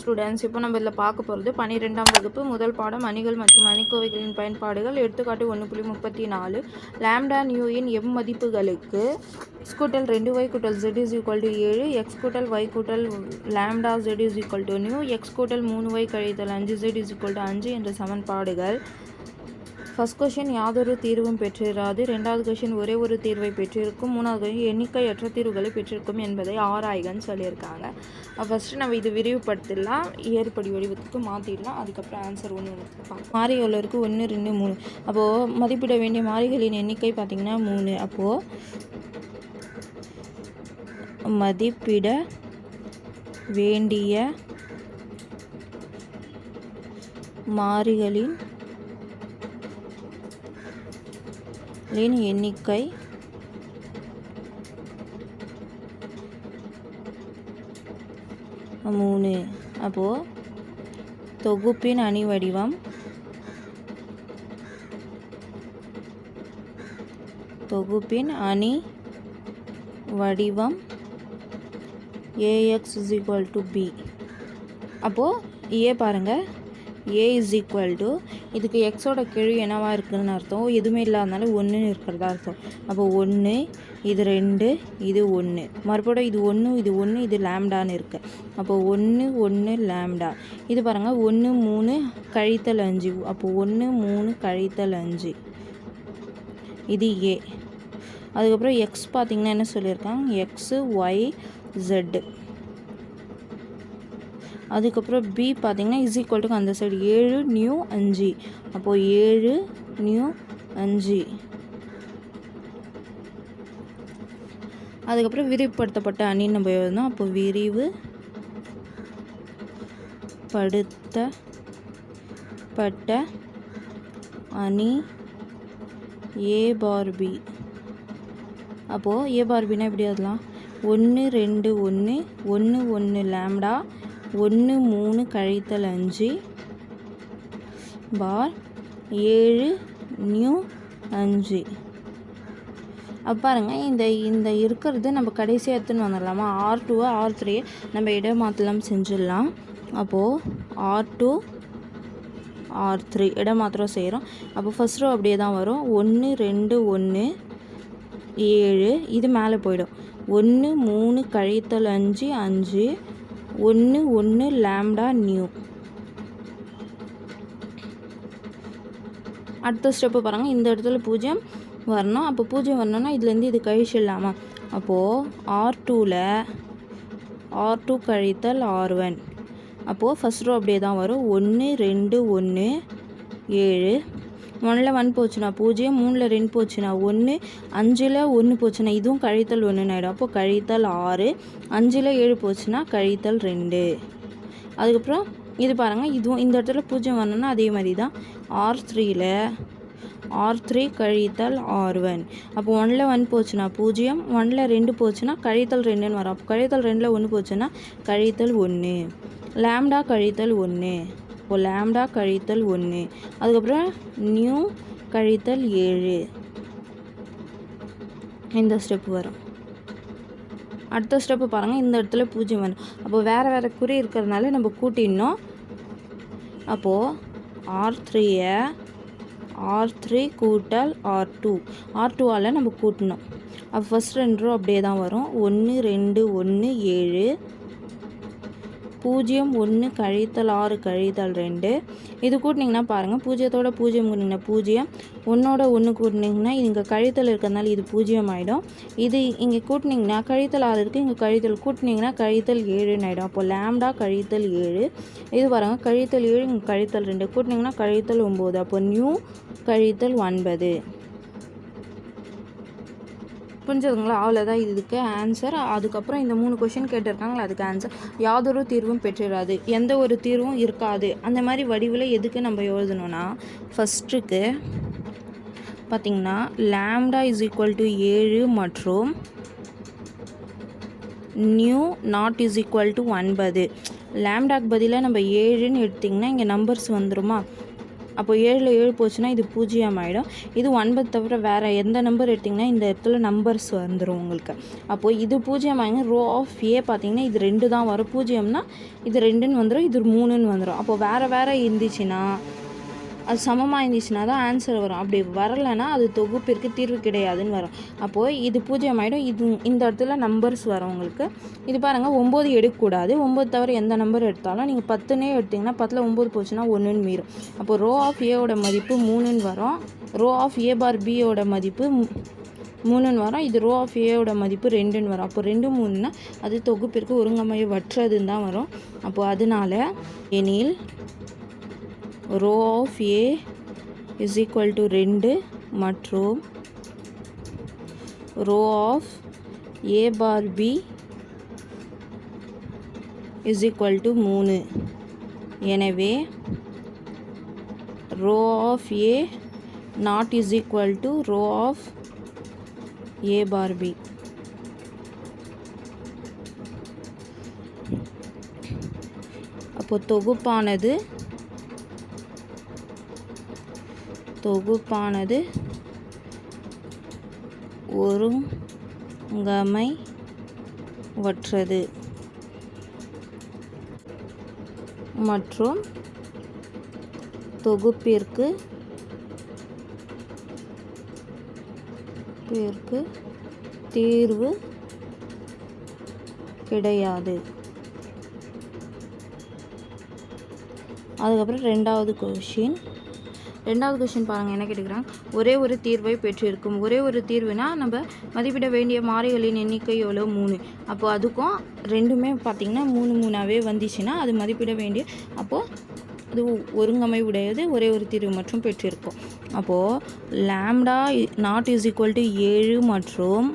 Students இப்போ நம்ம இதில் பார்க்க போகிறது பன்னிரெண்டாம் வகுப்பு முதல் பாடம் அணிகள் மற்றும் அணிக்கோவைகளின் பயன்பாடுகள். எடுத்துக்காட்டு ஒன்று புள்ளி முப்பத்தி நாலு. லேம்டா நியூயின் எம் மதிப்புகளுக்கு எக்ஸ் கூட்டல் ரெண்டு ஒய் கூட்டல் ஜெட் இஸ் ஈக்குவல் டு ஏழு எக்ஸ் கூட்டல் ஒய் கூட்டல் lambda z is equal to nu x கூட்டல் மூணு ஒய் கழித்தல் அஞ்சு ஜெட் இஸ் ஈக்குவல் டு அஞ்சு என்ற சமன்பாடுகள். ஃபஸ்ட் கொஷின் யாதொரு தீர்வும் பெற்றிராது. ரெண்டாவது கொஷின் ஒரே ஒரு தீர்வை பெற்றிருக்கும். மூணாவது கொஷின் எண்ணிக்கையற்ற தீர்வுகளை பெற்றிருக்கும் என்பதை ஆராய்கன்னு சொல்லியிருக்காங்க. ஃபஸ்ட்டு நம்ம இது விரிவுபடுத்திடலாம். ஏற்படி வடிவத்துக்கு மாற்றிடலாம் அதுக்கப்புறம் ஆன்சர் ஒன்று ஒன்று பார்க்கலாம். ஒன்று ரெண்டு மூணு. அப்போது மதிப்பிட வேண்டிய மாறிகளின் எண்ணிக்கை பார்த்திங்கன்னா மூணு. அப்போது மதிப்பிட வேண்டிய மாறிகளின் லின் எண்ணிக்கை. மூணு. அப்போது தொகுப்பின் அணி வடிவம் தொகுப்பின் அணி வடிவம் A x is equal to B அப்போது ஏ பாருங்கள் ஏ இஸ் ஈக்குவல் டு இதுக்கு எக்ஸோட கெழு என்னவாக இருக்குதுன்னு அர்த்தம்? எதுவுமே இல்லாதனால ஒன்றுன்னு இருக்கிறதா அர்த்தம். அப்போ ஒன்று இது ரெண்டு இது ஒன்று மறுபடியும் இது ஒன்று இது ஒன்று இது லேம்டான்னு இருக்குது அப்போ ஒன்று ஒன்று லேம்டா. இது பாருங்கள் ஒன்று மூணு கழித்தல் அஞ்சு. அப்போ ஒன்று மூணு கழித்தல் அஞ்சு. இது ஏ அதுக்கப்புறம் எக்ஸ் பார்த்திங்கன்னா என்ன சொல்லியிருக்காங்க? எக்ஸு ஒய் ஜெட்டு அதுக்கப்புறம் பி பார்த்தீங்கன்னா இஸ் ஈக்குவல் அந்த சைடு ஏழு நியூ அஞ்சு அப்போது ஏழு நியூ அஞ்சு அதுக்கப்புறம் விரிவுபடுத்தப்பட்ட அணின்னு நம்ம எழுதணும். அப்போ விரிவு படுத்தப்பட்ட அணி ஏ பார்பி அப்போது ஏ பார்பின்னா எப்படி எழுதலாம்? ஒன்று ரெண்டு ஒன்று ஒன்று ஒன்று லேம்டா ஒன்று மூணு கழித்தல் அஞ்சு பார் ஏழு நியூ அஞ்சு. அப்போ இந்த இந்த இருக்கிறது நம்ம கடைசியாக எடுத்துன்னு வந்துடலாமா ஆர் டூவை ஆர் த்ரீ நம்ம இடமாற்றலாம் செஞ்சிடலாம். அப்போது ஆர் டூ ஆர் த்ரீ இடமாத்திரம் செய்கிறோம் அப்போ ஃபஸ்ட் ரோ அப்படியே தான் வரும். ஒன்று ரெண்டு ஒன்று ஏழு இது மேலே போயிடும். ஒன்று மூணு கழித்தல் அஞ்சு அஞ்சு ஒன்று ஒன்று லேம்டா நியூ. அடுத்த ஸ்டெப்பு பாருங்கள் இந்த இடத்துல பூஜ்ஜியம் வரணும். அப்போ பூஜ்ஜியம் வரணும்னா இதுலேருந்து இது கழிச்சிடலாமா? அப்போது ஆர் டூவில் ஆர் டூ கழித்தல் ஆர் ஒன் அப்போது ஃபஸ்ட் ரோ அப்படியே தான் வரும். ஒன்று ரெண்டு ஒன்று ஏழு ஒன்றில் ஒன் போச்சுன்னா பூஜ்ஜியம் மூணில் ரெண்டு போச்சுன்னா ஒன்று அஞ்சில் ஒன்று போச்சுன்னா இதுவும் கழித்தல் ஒன்றுன்னு ஆகிடும் அப்போ கழித்தல் ஆறு அஞ்சில் ஏழு போச்சுன்னா கழித்தல் ரெண்டு. அதுக்கப்புறம் இது பாருங்கள் இதுவும் இந்த இடத்துல பூஜ்ஜியம் வரணும்னா அதே மாதிரி தான் ஆர் த்ரீயில் ஆர் த்ரீ கழித்தல் ஆர் ஒன் அப்போ ஒன்றில் ஒன் போச்சுன்னா பூஜ்ஜியம் ஒன்றில் ரெண்டு போச்சுன்னா கழித்தல் ரெண்டுன்னு வரும். அப்போ கழித்தல் ரெண்டில் ஒன்று போச்சுன்னா கழித்தல் ஒன்று லேம்டா கழித்தல் ஒன்று இப்போ லேம்டா கழித்தல் ஒன்று அதுக்கப்புறம் நியூ கழித்தல் ஏழு. இந்த ஸ்டெப் வரும். அடுத்த ஸ்டெப்பு பாருங்கள் இந்த இடத்துல பூஜ்ஜியம் வரும். அப்போ வேறு வேறு குறி இருக்கிறதுனால நம்ம கூட்டிடணும். அப்போது ஆர் த்ரீயை ஆர் த்ரீ கூட்டல் ஆர் டூ ஆர் டூவால் நம்ம கூட்டணும். அப்போ ஃபஸ்ட் ரெண்டு ரூ அப்படியே தான் வரும். ஒன்று ரெண்டு ஒன்று ஏழு. பூஜ்ஜியம் ஒன்று கழித்தல் ஆறு கழித்தல் ரெண்டு. இது கூட்டினீங்கன்னா பாருங்கள் பூஜ்ஜியத்தோட பூஜ்ஜியம் கூட்டிங்கன்னா பூஜ்ஜியம். ஒன்றோட ஒன்று கூட்டினீங்கன்னா இங்கே கழித்தல் இருக்கிறதுனால இது பூஜ்ஜியம் ஆகிடும் இது இங்கே கூட்டினீங்கன்னா கழித்தல் ஆறு இருக்குது இங்கே கழித்தல் கூட்டினீங்கன்னா கழித்தல் ஏழுன்னு ஆகிடும் அப்போ லேம்டா கழித்தல் ஏழு. இது பாருங்கள் கழித்தல் ஏழு இங்கே கழித்தல் ரெண்டு. கூட்டினீங்கன்னா கழித்தல் ஒம்பது அப்போ நியூ கழித்தல் ஒன்பது. புரிஞ்சதுங்களா? அவ்வளோதான் இதுக்கு ஆன்சர் அதுக்கப்புறம் இந்த மூணு கொஷின் கேட்டிருக்காங்களா அதுக்கு ஆன்சர் யாதொரு தீர்வும் பெற்றிடாது எந்த ஒரு தீர்வும் இருக்காது. அந்த மாதிரி வடிவில் எதுக்கு நம்ம எழுதணும்னா ஃபஸ்ட்டுக்கு பார்த்திங்கன்னா லேம்டா இஸ் ஈக்குவல் டு ஏழு மற்றும் nu not is equal to ஒன்பது. லேம்டாக்கு பதிலாக நம்ம ஏழுன்னு எடுத்திங்கன்னா இங்கே நம்பர்ஸ் வந்துருமா? அப்போ ஏழில் ஏழு போச்சுன்னா இது பூஜ்ஜியம் ஆகிடும் இது ஒன்பது தவிர வேறு எந்த நம்பர் எடுத்திங்கன்னா இந்த இடத்துல நம்பர்ஸ் வந்துடும் உங்களுக்கு. அப்போது இது பூஜ்ஜியம் ஆகிங்க ரோ ஆஃப் ஏ பார்த்தீங்கன்னா இது ரெண்டு தான் வரும். பூஜ்ஜியம்னா இது ரெண்டுன்னு வந்துடும் இது மூணுன்னு வந்துடும் அப்போ வேறு வேறு இருந்துச்சுன்னா அது சமமாக இருந்துச்சுன்னா தான் ஆன்சர் வரும். அப்படி வரலைன்னா அது தொகுப்பிற்கு தீர்வு கிடையாதுன்னு வரும். அப்போது இது பூஜ்ஜியம் ஆகிடும் இது இந்த இடத்துல நம்பர்ஸ் வரும் உங்களுக்கு. இது பாருங்கள் ஒம்பது எடுக்கக்கூடாது. ஒம்பது தவிர எந்த நம்பர் எடுத்தாலும் நீங்கள் பத்துனே எடுத்திங்கன்னா பத்தில் ஒம்பது போச்சுன்னா ஒன்றுன்னு மீறும். அப்போ ரோ ஆஃப் ஏவோட மதிப்பு மூணுன்னு வரும். ரோ ஆஃப் ஏ பார் பியோட மதிப்பு மூணுன்னு வரும். இது ரோ ஆஃப் ஏவோட மதிப்பு ரெண்டுன்னு வரும். அப்போ ரெண்டு மூணுன்னா அது தொகுப்பிற்கு ஒருங்கமைய வற்றதுன்னு தான் வரும். அப்போது அதனால எனில் rho of A is equal to ரெண்டு மற்றும் rho of A bar B is equal to மூணு. எனவே rho of A not is equal to rho of A bar B அப்போ தொகுப்பானது தொகுப்பானது ஒருங்கமை வற்றது மற்றும் தொகுப்பிற்கு பிற்கு தீர்வு கிடையாது. அதுக்கப்புறம் ரெண்டாவது கொஷின் ரெண்டாவது கொஷின் பாருங்கள் என்ன கேட்டுக்கிறாங்க? ஒரே ஒரு தீர்வை பெற்றிருக்கும். ஒரே ஒரு தீர்வுனா நம்ம மதிப்பிட வேண்டிய மாறிகளின் எண்ணிக்கை எவ்வளோ மூணு. அப்போ அதுக்கும் ரெண்டுமே பார்த்திங்கன்னா மூணு மூணாவே வந்துச்சுன்னா அது மதிப்பிட வேண்டிய அப்போது அது ஒருங்கமை உடையது ஒரே ஒரு தீர்வு மற்றும் பெற்றிருக்கும். அப்போது lambda not is equal to ஏழு மற்றும்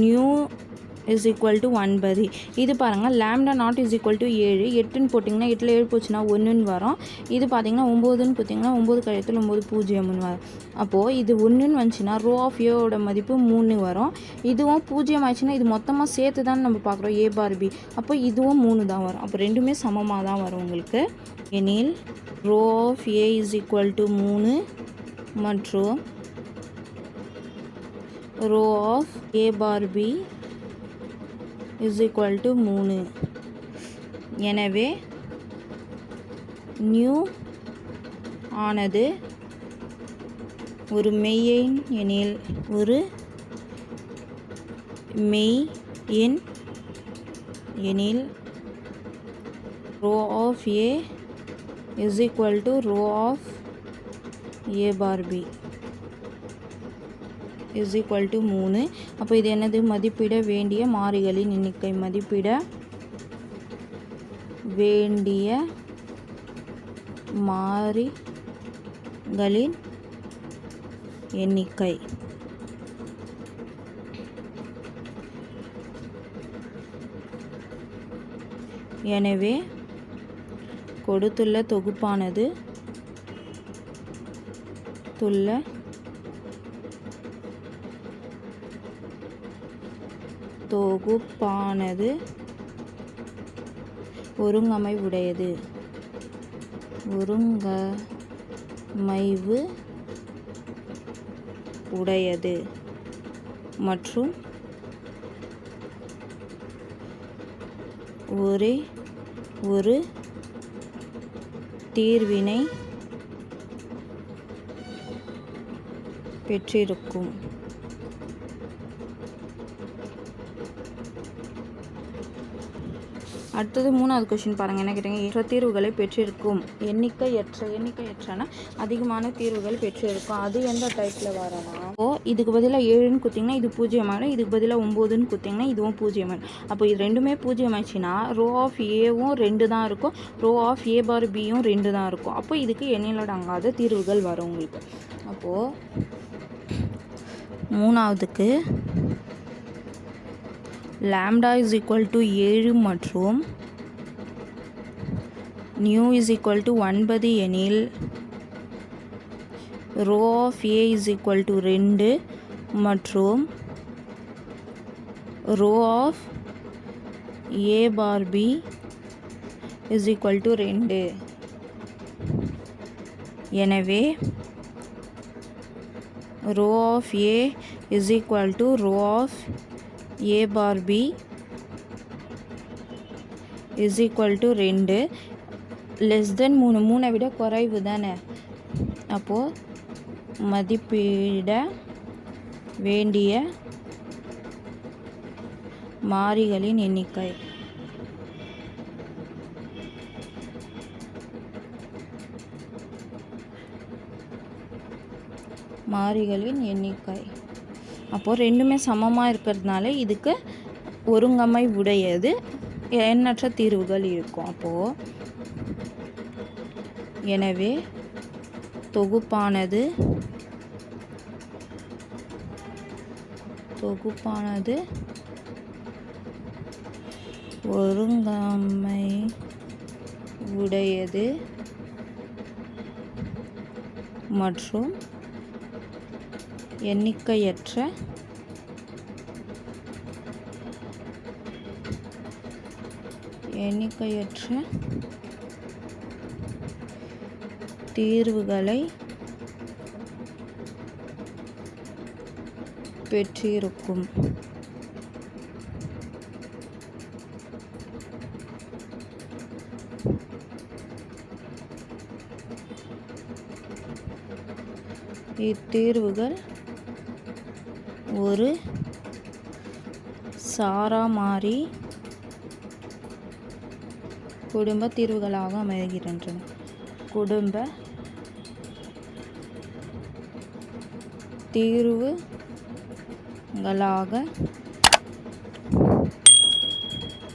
நியூ இஸ் ஈக்குவல் டு ஒன்பது இது பாருங்கள் lambda not is equal to ஏழு. எட்டுன்னு போட்டிங்கன்னா எட்டில் ஏழு போச்சுன்னா ஒன்றுன்னு வரும். இது பார்த்தீங்கன்னா ஒம்போதுன்னு பார்த்தீங்கன்னா ஒம்பது கழியத்தில் ஒம்பது பூஜ்ஜியம்னு வரும். அப்போது இது ஒன்றுன்னு வந்துச்சுன்னா ரோ ஆஃப் ஏவோட மதிப்பு மூணு வரும். இதுவும் பூஜ்ஜியம் ஆயிடுச்சுன்னா இது மொத்தமாக சேர்த்து தான் நம்ம பார்க்குறோம் ஏ பார் பி அப்போ இதுவும் மூணு தான் வரும். அப்போ ரெண்டுமே சமமாக தான் வரும் உங்களுக்கு. எனில் rho of A is equal to மூணு மற்றும் rho of A bar B is equal to மூணு. எனவே நியூ ஆனது ஒரு மெய்யெண் எனில் ஒரு மெய் எண் எனில் rho of A is equal to rho of A bar B is equal to மூணு. அப்போ இது என்னது? மதிப்பிட வேண்டிய மாறிகளின் எண்ணிக்கை. மதிப்பிட வேண்டிய மாறிகளின் எண்ணிக்கை. எனவே கொடுத்துள்ள தொகுப்பானது துள்ள தொகுப்பானது ஒருங்கமைவுடையது. ஒருங்கமைவு உடையது மற்றும் ஒரே ஒரு தீர்வினை பெற்றிருக்கும். அடுத்தது மூணாவது கொஷின் பாருங்கள் என்ன கேட்டீங்க? ஏற்ற தீர்வுகளை பெற்றிருக்கும். எண்ணிக்கை எற்ற எண்ணிக்கை எற்றனா அதிகமான தீர்வுகள் பெற்றிருக்கும். அது எந்த டைப்பில் வரலாம் ஓ இதுக்கு பதிலாக ஏழுன்னு குத்திங்கன்னா இது பூஜ்ஜியமாயிடும் இதுக்கு பதிலாக ஒம்போதுன்னு குத்திங்கன்னா இதுவும் பூஜ்ஜியமாயிடும் அப்போ இது ரெண்டுமே பூஜ்ஜியம் ஆச்சுன்னா ரோ ஆஃப் ஏவும் ரெண்டு தான் இருக்கும். ரோ ஆஃப் ஏ பார் பியும் ரெண்டு தான் இருக்கும். அப்போ இதுக்கு எண்ணிலடங்காத தீர்வுகள் வரும் உங்களுக்கு. அப்போது மூணாவதுக்கு லேம்டா இஸ் ஈக்குவல் டு ஏழு மற்றும் நியூ இஸ் ஈக்குவல் டு ஒன்பது எனில் rho of A is equal to ரெண்டு மற்றும் rho of A bar B is equal to ரெண்டு. எனவே rho of A is equal to rho of A bar B is equal to ரெண்டு. Less than மூணு. மூணை விட குறைவு தானே? அப்போது மதிப்பிட வேண்டிய மாறிகளின் எண்ணிக்கை. மாறிகளின் எண்ணிக்கை. அப்போது ரெண்டுமே சமமாக இருக்கிறதுனால இதுக்கு ஒருங்கமை உடையது. எண்ணற்ற தீர்வுகள் இருக்கும். அப்போது எனவே தொகுப்பானது தொகுப்பானது ஒருங்கமை உடையது மற்றும் எண்ணிக்கையற்ற எண்ணிக்கையற்ற தீர்வுகளை பெற்றிருக்கும். இத்தீர்வுகள் ஒரு சாராமாறி குடும்ப தீர்வுகளாக அமைகின்றன. குடும்ப தீர்வுகளாக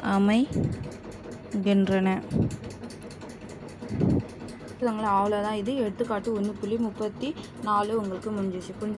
அமைகின்றன. அவ்வளோதான் இது எடுத்துக்காட்டு ஒன்று புள்ளி முப்பத்தி நாலு உங்களுக்கு முடிஞ்சிச்சு.